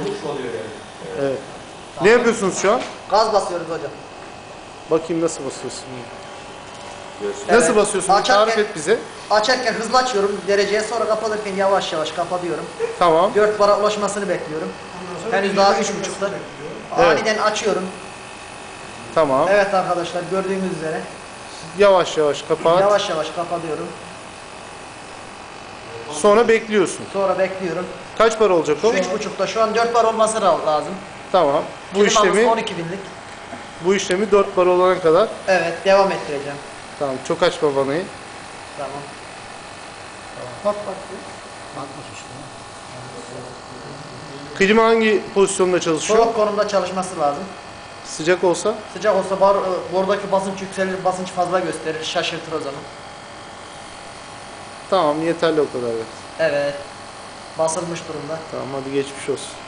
Bozuk oluyor yani? Evet. Ne yapıyorsunuz şu an? Gaz basıyoruz hocam. Bakayım nasıl basıyorsun. Görsün. Evet. Nasıl basıyorsun? Bir Açarken- tarif et bize. Açarken hızlı açıyorum dereceye sonra kapatırken yavaş yavaş kapatıyorum. Tamam. 4 bara ulaşmasını bekliyorum. Henüz daha 3.5'ta. Evet. Aniden açıyorum. Tamam. Evet arkadaşlar gördüğünüz üzere Yavaş yavaş kapat. yavaş yavaş kapatıyorum. Sonra bekliyorsun. Sonra bekliyorum. Kaç para olacak o? 3.5'ta şu an 4 bar olması lazım. Tamam. Bu Klimamız işlemi 12 binlik. bu işlemi 4 para olana kadar Evet devam ettireceğim. tamam çok açma vanayı. Tamam. Bak bak. Bakmış işte. Klima hangi pozisyonda çalışıyor? Soğuk konumda çalışması lazım. Sıcak olsa Sıcak olsa bar, e, bordaki basınç yükselir, basınç fazla gösterir, şaşırtır o zaman. Tamam yeterli o kadar. Evet. Basılmış durumda. Tamam hadi geçmiş olsun.